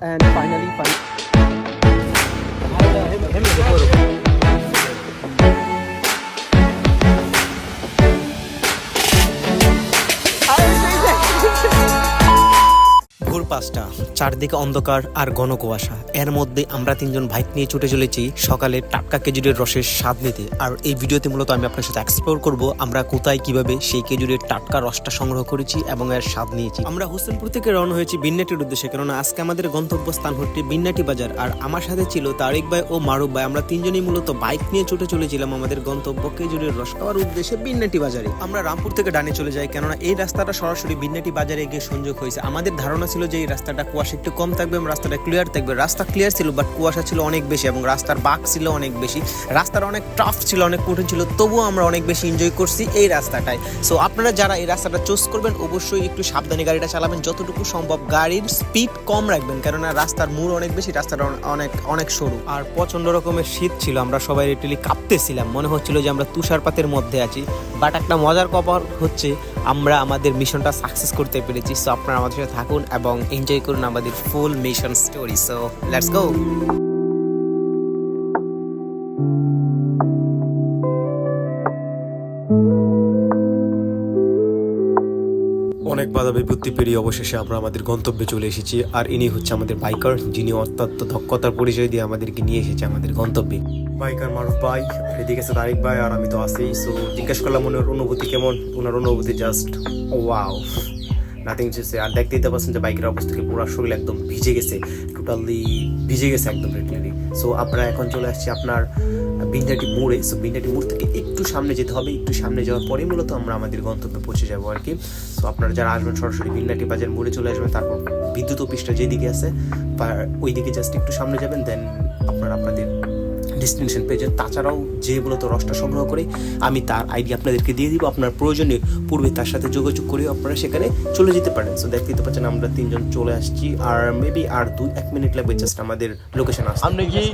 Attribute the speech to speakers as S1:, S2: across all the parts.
S1: and finally, finally.
S2: পাঁচটা, চারদিকে অন্ধকার আর ঘন কুয়াশা। এর মধ্যে আমরা তিনজন বাইক নিয়ে ছুটে চলেছি সকালে টাটকা খেজুরের রসের স্বাদ নিতে। আর এই ভিডিওতে মূলত আমি আপনার সাথে এক্সপ্লোর করব আমরা কোথায়, কীভাবে সেই খেজুরের টাটকা রসটা সংগ্রহ করেছি এবং এর স্বাদ নিয়েছি। আমরা হোসেনপুর থেকে রওনা হয়েছি বিন্নাটির উদ্দেশ্যে, কেননা আজকে আমাদের গন্তব্যস্থান হচ্ছে বিন্নাটি বাজার। আর আমার সাথে ছিল তারিক ভাই ও মারুফ ভাই। আমরা তিনজনই মূলত বাইক নিয়ে ছুটে চলেছিলাম আমাদের গন্তব্য খেজুরের রস খাওয়ার উদ্দেশ্যে বিন্নাটি বাজারে। আমরা রামপুর থেকে ডানে চলে যাই, কেননা এই রাস্তাটা সরাসরি বিন্নাটি বাজারে গিয়ে সংযোগ হয়েছে। আমাদের ধারণা ছিল যে রাস্তাটা কুয়াশা একটু কম থাকবে এবং রাস্তাটা ক্লিয়ার থাকবে। রাস্তা ক্লিয়ার ছিল বাট কুয়াশা ছিল অনেক বেশি এবং রাস্তার বাঁক ছিল অনেক বেশি। রাস্তাটা অনেক টাফ ছিল, অনেক কঠিন ছিল, তবুও আমরা অনেক বেশি এনজয় করছি এই রাস্তাটায়। সো আপনারা যারা এই রাস্তাটা চুজ করবেন, অবশ্যই একটু সাবধানে গাড়িটা চালাবেন। যতটুকু সম্ভব গাড়ির স্পিড কম রাখবেন, কেননা রাস্তার মোড় অনেক বেশি রাস্তাটা অনেক অনেক সরু। আর প্রচণ্ড রকমের শীত ছিল, আমরা সবাই লিটালি কাঁপতেছিলাম। মনে হচ্ছিল যে আমরা তুষারপাতের মধ্যে আছি বাট একটা মজার খবর হচ্ছে আমরা আমাদের মিশনটা সাকসেস করতে পেরেছি সো আপনারা আমাদের সাথে থাকুন এবং এনজয় করুন আমাদের full mission story so let's go অনেক বাধা বিপত্তি পেরিয়ে অবশেষে আমরা আমাদের গন্তব্যে চলে এসেছি, আর ইনি হচ্ছে আমাদের বাইকার যিনি অত্যন্ত দক্ষতার পরিচয় দিয়ে আমাদেরকে নিয়ে এসেছে আমাদের গন্তব্যে। বাইকার মারুফ ভাই আর এদিকে আছে তারিক ভাই আর আমি তো আছেই সো জিজ্ঞেস করলাম ওনার অনুভূতি কেমন? ওনার অনুভূতি জাস্ট ওয়াও নাথিং চেসে আর দেখতে দিতে পারছেন যে বাইকের অবস্থা থেকে পুরো শরীর একদম ভিজে গেছে। টোটালি ভিজে গেছে একদম রেটলি সো আপনারা এখন চলে আসছি আপনার বিন্দাটি মোড়ে। সো বিন্দাটি মোড় থেকে একটু সামনে যেতে হবে। একটু সামনে যাওয়ার পরে মূলত আমরা আমাদের গন্তব্যে পৌঁছে যাব আর কি। সো আপনারা যারা আসবেন সরাসরি বিন্দাটি বাজার মোড়ে চলে আসবেন। তারপর বিদ্যুৎ অফিসটা যেদিকে আছে ওই দিকে জাস্ট একটু সামনে যাবেন। দেন আপনারা আপনাদের ডেস্টিনেশন পেয়ে যান তাছাড়াও যে মূলত রসটা সংগ্রহ করে আমি তার আইডি আপনাদেরকে দিয়ে দিব। আপনার প্রয়োজনে পূর্বে তার সাথে যোগাযোগ করে আপনারা সেখানে চলে যেতে পারেন। সো দেখতে পাচ্ছেন আমরা তিনজন চলে আসছি। আর মেবি আর দু এক মিনিট লাগবে জাস্ট আমাদের লোকেশন আসতে।
S3: আপনি কি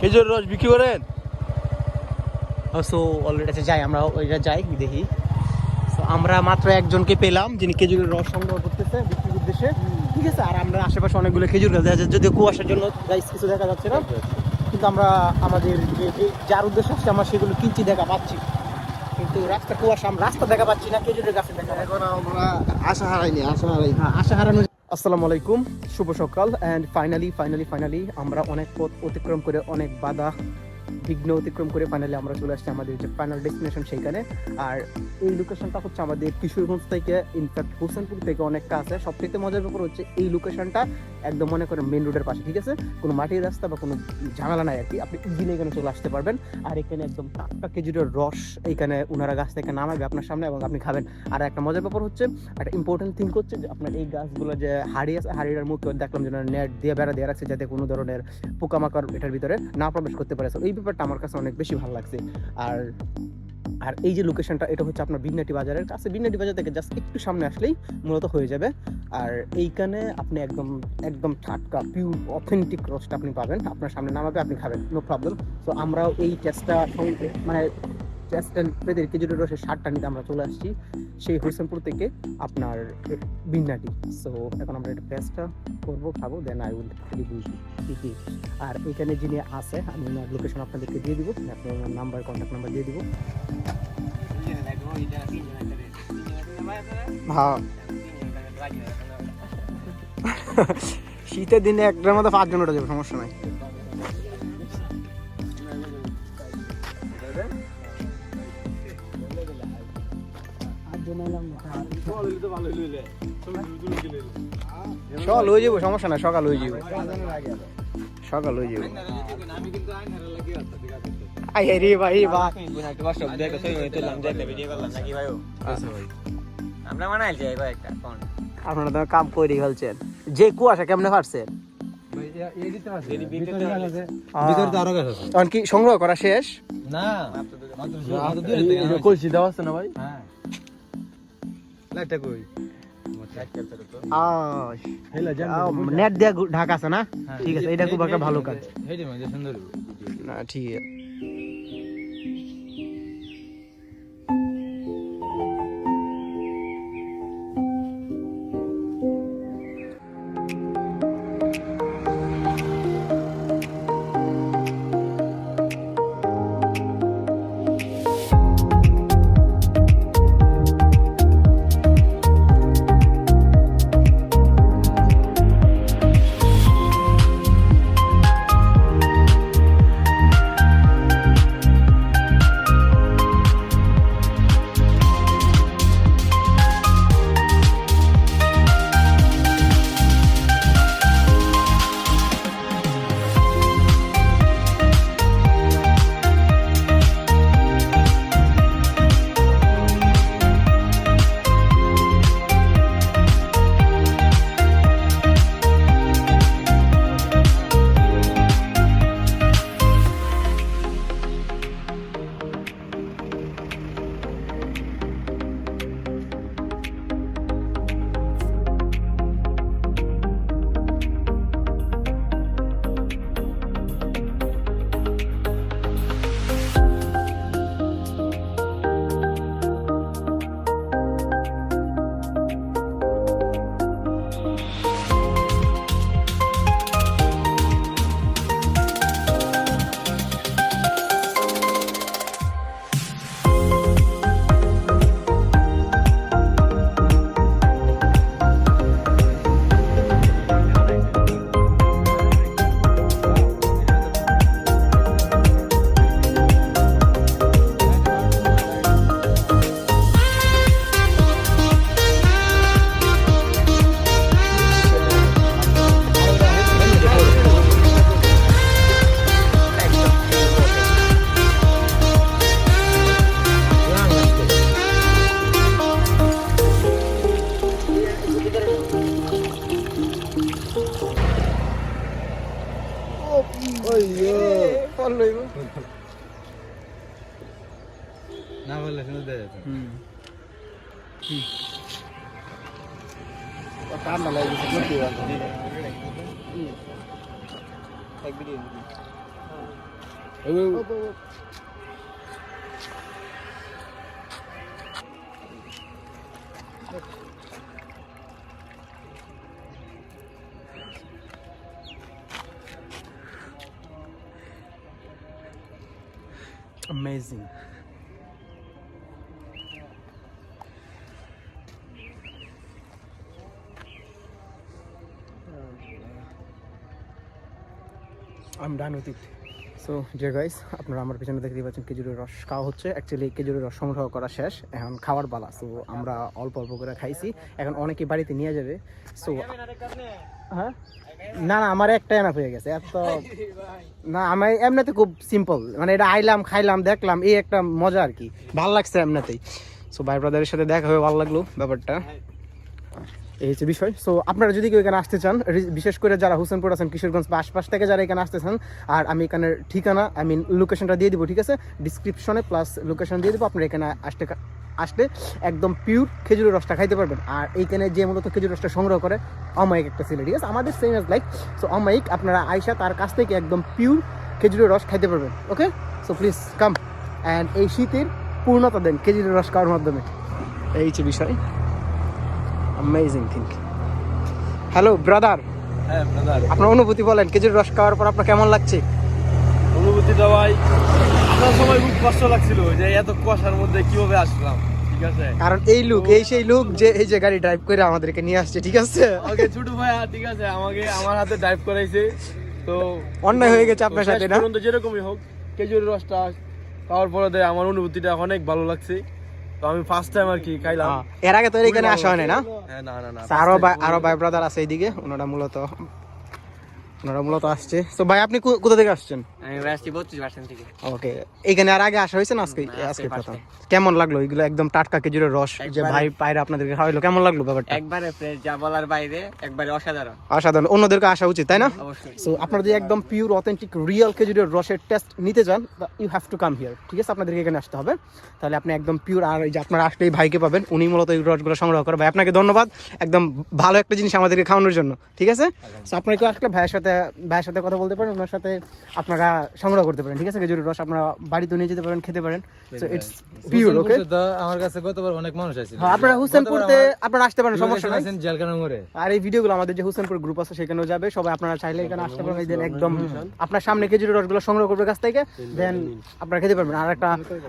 S3: খেজুর রস বিক্রি করেন?
S1: সো অলরেডি আছে যাই আমরা ওইটা যাই দেখি। সো আমরা মাত্র একজনকে পেলাম যিনি খেজুরের রস সংগ্রহ করতেছে বিক্রির উদ্দেশ্যে। ঠিক আছে আর আমরা আশেপাশে অনেকগুলো খেজুর গাছ দেখা যাচ্ছে। যদিও কুয়াশার জন্য গাইস কিছু দেখা যাচ্ছে না। কিন্তু আমরা আমাদের যে যার উদ্দেশ্য আসছে আমরা সেগুলো কিনছি দেখা পাচ্ছি। কিন্তু রাস্তা কুয়াশা আমরা রাস্তা দেখা পাচ্ছি না খেজুরের গাছে দেখা
S3: এখন আমরা আশা হারাইনি আশা হারাই
S1: হ্যাঁ আশা হারানো আসসালামু আলাইকুম শুভ সকাল। অ্যান্ড ফাইনালি ফাইনালি ফাইনালি আমরা অনেক পথ অতিক্রম করে অনেক বাধা বিঘ্ন অতিক্রম করে ফাইনালি আমরা চলে আসছি আমাদের যে ফাইনাল ডেস্টিনেশন সেইখানে। আর এই লোকেশনটা হচ্ছে আমাদের কিশোরগঞ্জ থেকে ইনফ্যাক্ট হোসেনপুর থেকে অনেক কাছে সবথেকে মজার ব্যাপার হচ্ছে এই লোকেশনটা একদম মনে করেন মেন রোডের পাশে, ঠিক আছে? কোনো মাটির রাস্তা বা কোনো ঝামেলা নাই আর কি। আপনি ইজিলি এখানে চলে আসতে পারবেন। আর এখানে একদম টাটকা খেজুরের রস এইখানে ওনারা গাছ থেকে নামাবে আপনার সামনে এবং আপনি খাবেন। আর একটা মজার ব্যাপার হচ্ছে, একটা ইম্পর্টেন্ট থিং হচ্ছে যে আপনার এই গাছগুলো যে হাড়ি আছে, হাড়িটার মুখে দেখলাম যে নেট দিয়ে বেড়া দিয়ে রাখছে যাতে কোনো ধরনের পোকামাকড় এটার ভিতরে না প্রবেশ করতে পারে। এই ব্যাপারটা আমার কাছে অনেক বেশি ভালো লাগছে। আর আর এই যে লোকেশনটা এটা হচ্ছে আপনার বিন্নাটি বাজারের কাছে। বিন্নাটি বাজার থেকে জাস্ট একটু সামনে আসলেই মূলত হয়ে যাবে। আর এইখানে আপনি একদম একদম টাটকা পিওর অথেন্টিক রসটা আপনি পাবেন। আপনার সামনে নামাবে, আপনি খাবেন। নো প্রবলেম তো আমরাও এই টেস্টটা মানে টেস্টটা পেতে খেজুরের রসের সারটা নিতে আমরা চলে আসছি। সেই হোসেনপুর থেকে আপনার বিন্নাটি সো এখন আমরা এটা টেস্টটা করব, খাব দেন আই উইল রিভিউ আর এখানে যিনি আছে, আমি ওনার লোকেশন আপনাদেরকে দিয়ে দিব। আপনি ওনার নাম্বার কন্ট্যাক্ট নাম্বার দিয়ে দিব। হ্যাঁ। শীতের দিনে একটার মধ্যে পাঁচজন ওটা যাবে, সমস্যা নাই। সকাল হয়ে যাব সমস্যা নাই সকাল হয়ে যাব। সকাল হয়ে যাব। আই রে ভাই ভাই
S4: আমরা বানাইছি এবার একটা কোন
S1: আপনারা তো কাম করে ফেলছেন। যে কুয়াশা কেমনে কি সংগ্রহ করা শেষ?
S4: না।
S3: কলসি দেওয়া আছে না ভাই?
S4: হ্যাঁ।
S3: লাইটটা কই?
S1: নেট দিয়া ঢাকা আছে না? ঠিক আছে এটা খুব একটা ভালো কাজ।
S3: মানে
S1: না ঠিক আছে। ก็ตา
S3: มอะไร
S1: อยู่สักเดือนไ
S4: ปไปดิ
S3: เออ
S1: เ amazing Done with so dear guys আপনারা আমার পিছনে দেখতে পাচ্ছেন খেজুরের রস খাওয়া হচ্ছে। অ্যাকচুয়ালি খেজুরের রস সংগ্রহ করা শেষ। এখন খাওয়ার পালা। সো আমরা অল্প অল্প করে খাইছি। এখন অনেকে বাড়িতে নিয়ে যাবে। সো হ্যাঁ? না না, আমার একটা এনাফ হয়ে গেছে। এত না আমি এমনিতে খুব সিম্পল মানে এটা আইলাম, খাইলাম, দেখলাম, এই একটা মজা আর কি। ভালো লাগছে এমনিতেই। সো ভাই ব্রাদারের সাথে দেখা হয়ে ভালো লাগল ব্যাপারটা। এই হচ্ছে বিষয়। সো আপনারা যদি কেউ এখানে আসতে চান বিশেষ করে যারা হুসেনপুর আছেন, কিশোরগঞ্জ বা আশপাশ থেকে যারা এখানে আসতে চান, আর আমি এখানে ঠিকানা আই মিন লোকেশনটা দিয়ে দিব, ঠিক আছে? ডিসক্রিপশনে প্লাস লোকেশন দিয়ে দেবো, আপনারা এখানে আসতে আসলে একদম পিওর খেজুরের রসটা খাইতে পারবেন। আর এইখানে যে মূলত খেজুর রসটা সংগ্রহ করে, অমায়িক একটা ছেলে ঠিক আছে আমাদের সেম এজ লাইক সো অমায়িক, আপনারা আয়সা তার কাছ থেকে একদম পিওর খেজুরের রস খাইতে পারবেন okay so please come and এই শীতের পূর্ণতা দেন খেজুরের রস খাওয়ার মাধ্যমে। এই হচ্ছে বিষয়। অ্যামেজিং থিঙ্ক হ্যালো ব্রাদার
S3: হ্যাঁ ব্রাদার
S1: আপনার অনুভূতি বলেন খেজুরের রস খাওয়ার পর আপনার কেমন লাগছে?
S3: অনুভূতিটা ভাই আপনার সময় খুব কষ্ট লাগছিল যে এত কুয়াশার মধ্যে কীভাবে আসলাম ঠিক আছে?
S1: কারণ এই লুক এই সেই লুক যে এই যে গাড়ি ড্রাইভ করে আমাদেরকে নিয়ে আসছে ঠিক আছে?
S3: আমাকে ছোট ভাই ঠিক আছে আমাকে আমার হাতে ড্রাইভ করাইছে তো
S1: অন্যায় হয়ে গেছে আপনার সাথে না?
S3: যেরকমই হোক খেজুরের রসটা খাওয়ার পরে আমার অনুভূতিটা অনেক ভালো লাগছে। তো আমি ফার্স্ট টাইম আর কি খাইলাম।
S1: এর আগে তো এখানে আসা হয় না?
S3: হ্যাঁ না না না
S1: আরও ভাই আরও ভাই ব্রাদার আছে এইদিকে ওনারা মূলত ওনারা মূলত আসছে। তো ভাই আপনি কোথা থেকে আসছেন? ওকে এখানে আর আগে আসা হয়েছে না আজকে?
S4: আজকে
S1: আজকে প্রথম। কেমন লাগল এগুলো? একদম টাটকা খেজুরের রস যে ভাই পায়রা আপনাদেরকে খাওয়াইলো। কেমন লাগল ব্যাপারটা?
S4: একবারে ফ্রেশ যা বলার বাইরে একবারে অসাধারণ।
S1: অসাধারণ। অন্যদেরকে আসা উচিত তাই না?
S4: অবশ্যই।
S1: সো আপনারা যদি একদম পিওর অথেন্টিক রিয়েল খেজুরের রসের টেস্ট নিতে চান you have to come here ঠিক আছে? আপনাদেরকে এখানে আসতে হবে। তাহলে আপনি একদম পিওর আর এই যে আপনারা আসলে ভাইকে পাবেন উনি মূলত এই রসগুলো সংগ্রহ করে। ভাই আপনাকে ধন্যবাদ। একদম ভালো একটা জিনিস আমাদেরকে খাওয়ানোর জন্য ঠিক আছে? সো আসলে ভাইয়ের সাথে ভাইয়ের সাথে কথা বলতে পারেন ওনার সাথে আপনারা সংগ্রহ করতে পারেন ঠিক আছে? খেজুরের রস আপনারা বাড়িতে নিয়ে যেতে পারেন খেতে পারেন। সো ইটস পিওর ওকে
S3: আমার কাছে গতবার অনেক মানুষ আছে
S1: হ্যাঁ আপনারা হুসেনপুরতে আপনারা আসতে পারেন সমস্যা নাই। আর এই ভিডিওগুলো আমাদের যে হুসেনপুর গ্রুপ আছে সেখানেও যাবে। সবাই আপনারা চাইলে এখানে আসতে পারেন দেন একদম আপনার সামনে খেজুরের রসগুলো সংগ্রহ করবে গাছ থেকে দেন আপনারা খেতে পারবেন। আর একটা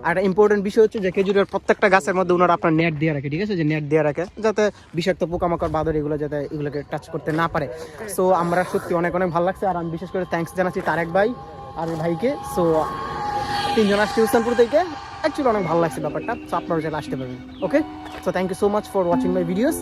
S1: একটা ইম্পর্টেন্ট বিষয় হচ্ছে যে খেজুরের প্রত্যেকটা গাছের মধ্যে ওনারা আপনার নেট দিয়ে রাখে ঠিক আছে? যে নেট দিয়ে রাখে যাতে বিষাক্ত পোকামাকড় বাদর এগুলো যাতে এগুলোকে টাচ করতে না পারে। সো আমরা সত্যি অনেক অনেক ভালো লাগছে আর আমি বিশেষ করে থ্যাঙ্কস জানাচ্ছি তারেক ভাই আর ভাইকে সো তিনজন আসছি উস্তানপুর থেকে। অ্যাকচুয়ালি অনেক ভালো লাগছে ব্যাপারটা সো আপনারা যেন আসতে পারবেন okay so thank you so much for watching my videos